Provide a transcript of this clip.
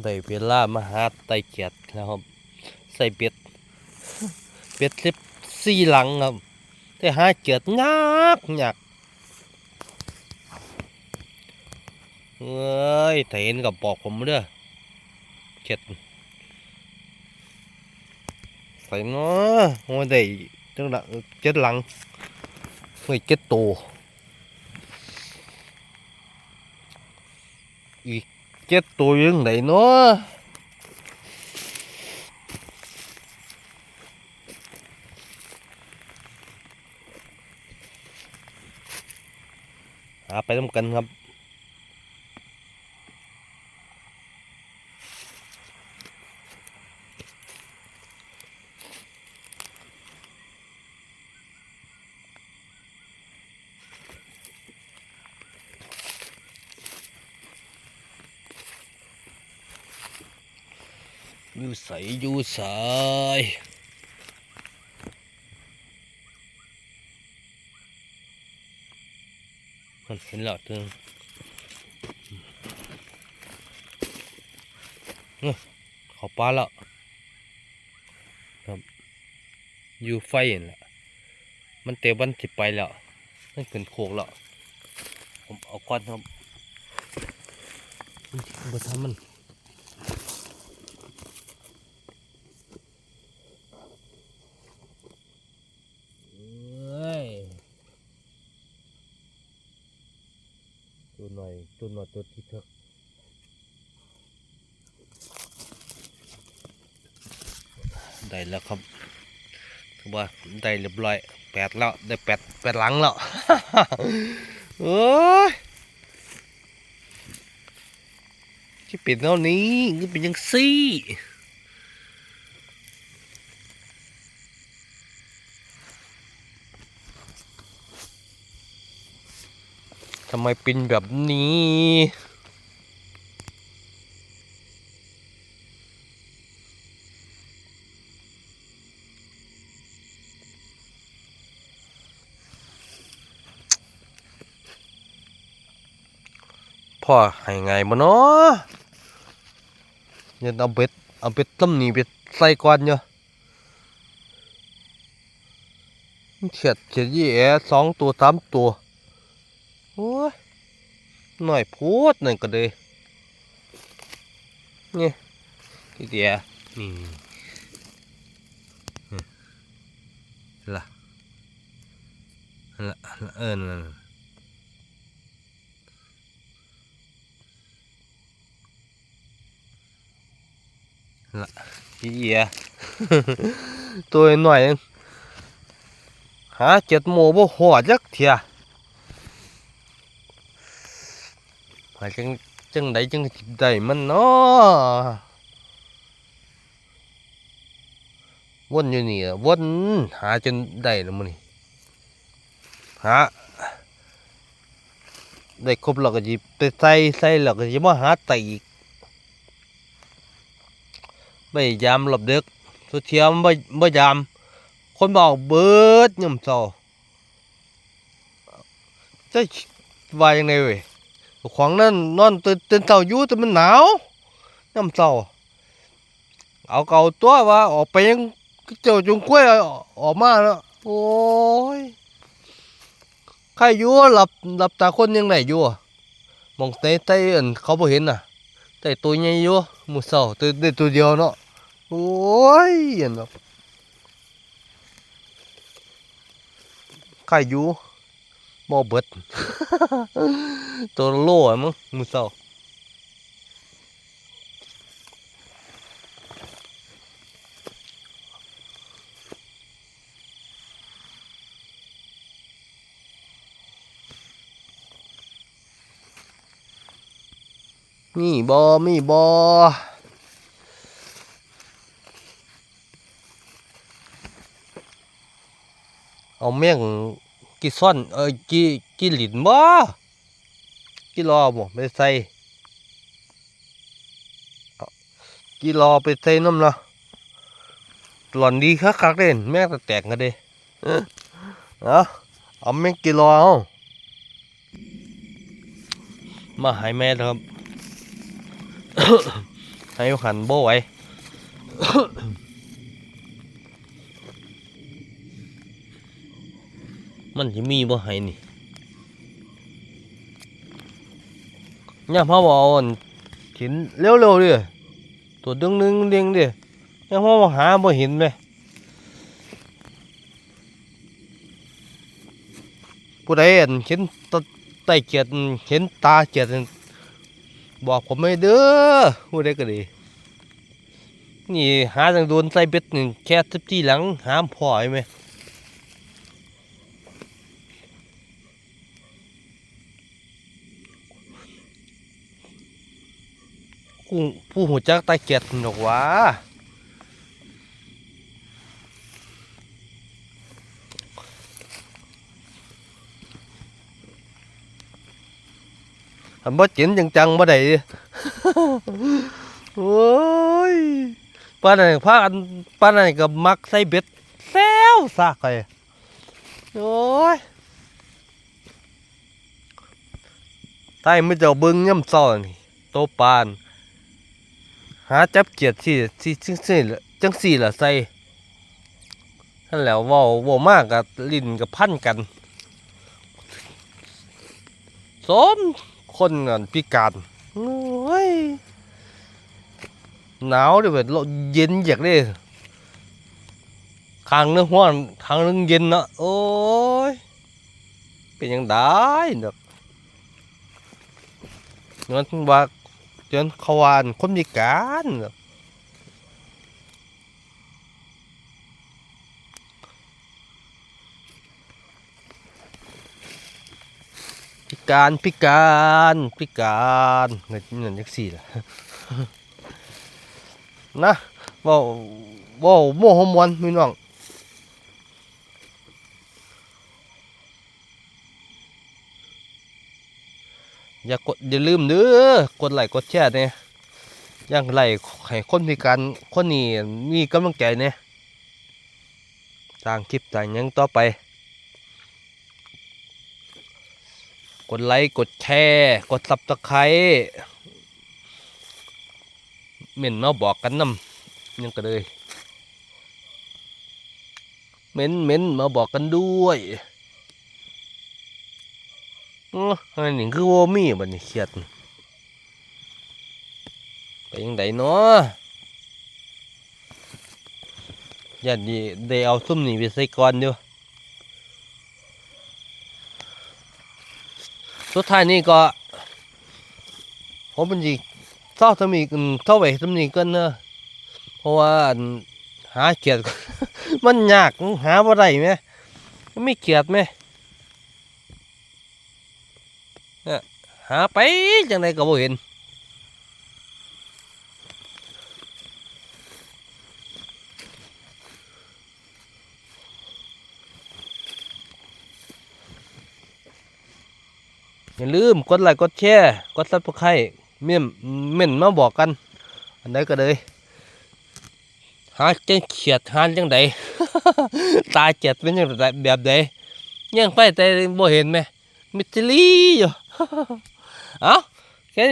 ได้เวลามาหาไตเกียดนะครับ ใส่เป็ด เป็ดเล็บสี่หลังครับแต่หาเกียดยากยากเอ้ยเห็นกับบอกผมเด้อเกียดใส่เนาะโอ้ยได้จังละเจ็ดหลังเฮ้ยเจ็ดตัวอีก เจ็ดตัวยังไหนเนาะหาไปต้มกันครับ อยู่ใสอยู่ใสมันเห็นแล้วถึงเอ้อเขาปลาแล้วครับอยู่ไฟนั่นแหละมันเตะวันสิไปแล้วมันขึ้นโคกแล้วผมเอาก้อนครับมันบ่ทำมัน เอ้ย ตัวหน่อยตัวหน่อยตัวที่เถอะได้แล้วครับถือว่าได้เรียบร้อยแปดแล้วได้แปดแปดหลังแล้ว โอ้ย ทำไมเป็นแบบนี้ พ่อให้ไงมาเนาะเนี่ยเอาเบ็ดเอาเบ็ดต้มนี่เบ็ดใส่ก่อนเนาะเฉียดเฉียดยี่แอสองตัวสามตัว โอ้ยหน่อยพูดหน่อยก็เลยนี่ทีเดียวนี่ละละละเออนั่นน่ะละทีเดียวตัวหน่อยหาเจ็ดโมบ่หัวจักเทียาจังจังใดจังใดมันเนาะวนอยู่นี่วนหาจนได้แล้วมื้นี้หาได้ครบแล้วก็สิไปใส่ใส่แล้วก็จิมาหาไตอีกม่ยามหลับดึกสุดเทียมบ่ม่ยามคนบอกเบิดยมโซร้าจะว่ายังไงเว้ ของนั่นนอนตื่นตื่นเช้าอยู่แต่มันหนาวน้ำเช้าเอาเก่าตัวว่าออกไปยังเจ้าจงกล้วยออกมาแล้วโอ้ยใครอยู่หลับหลับตาคนยังไหนอยู่มองในใต้อันเขาบ่เห็นน่ะแต่ตัวใหญ่อยู่หมูเช้าตัวได้ตัวเดียวเนาะโอ้ยเห็นแบบใครอยู่ บ่เบิด ตัวโล่อะมึงมือเศร้ามีบอมีบอเอาแม่ง กี่ซ่อนเอ้ยกี่กี่หลินบ่กี่รอบ่ไปใส่กี่รอไปใส่น้ำเนาะหล่อนดีคักคักเด่นแม่งแตกกันเด้เอ้อเอาเอาแม่กี่รอเอามาหายแม่ครับให้หันโบไว้ มันจะมีบ่ให้นี่ย่ามเฮาบ่อาอันเห็นเร็วๆด้อตัวดึงนึงเด้งเด้ย่ามเฮาบ่หาบ่เห็นเลยผู้ใดอันเห็นตใต้เกียรติเห็นตาเกียรติบอกผมไม่เด้อผู้ใดก็ดีนี่หาจังโดนใส่เบ็ดนี่แค่ทิบที่หลังหามพ่อใช่ไหม ผู้ผู้หูจักตาเกียดหนกว่าอันบ่เจ็นจังๆบ่ได้โอ้ยป้านนั่นพากันป้านนั่นก็มักใส่เบ็ดแซวซากไปโอ้ยใต้ไม่เจ้าบิ่งย่ำซ้อนโตปาน หาจับเกียดสิสิจังซี่จังสี่ละใส่นั่นแล้วว้าว้ามากกับลิ้นกับพันกันสมคนกันพิการโอ้ยหนาวดิแบบเย็นอยากได้ข้างนึงห้อนข้างนึงเย็นเนาะโอ้ยเป็นยังได้เนาะย้อนว่า ย้อนเขาวานคนมีการพิการพิการพิการเงินเงินจักสี่ล่ะนะว้าว้าโมโหมวนพี่น้อง อย่ากดอย่าลืมเด้อกดไลค์กดแชร์เนี่ยอย่างไรให้คนพิการคนนี้มีกำลังใจเนี่ยสร้างคลิปสร้างยังต่อไป กดไลค์กดแชร์กดซับสไครต์เม่นมาบอกกันนำยังก็เลย เม้นเม้นมาบอกกันด้วย อ๋ออันนี้คือว่ามีบัดนี้เครียดไปยังไดเนาะยันดีได้เอาซุ่มนี่ไปใส่ก่อนเดียวสุดท้ายนี่ก็ผมเป็นจีเท่าทำอีกเท่าไหร่ทำนี้กันเนอะเพราะว่าหาเกียรติมันยากหาบ่ได้ไหมไม่เกียรติไหมเนี่ย หาไปจังไดก็บ่เห็นอย่าลืมกดไลค์กดแชร์กดซับสไครต์เม่นเม่นมาบอกกัน อันใดก็เลยหาจังเขียดหาจังใดตาเจ็ดเป็นจังไดแบบใดยังไปแต่บ่เห็นไหมมิตรลีอยู่ เอาแค่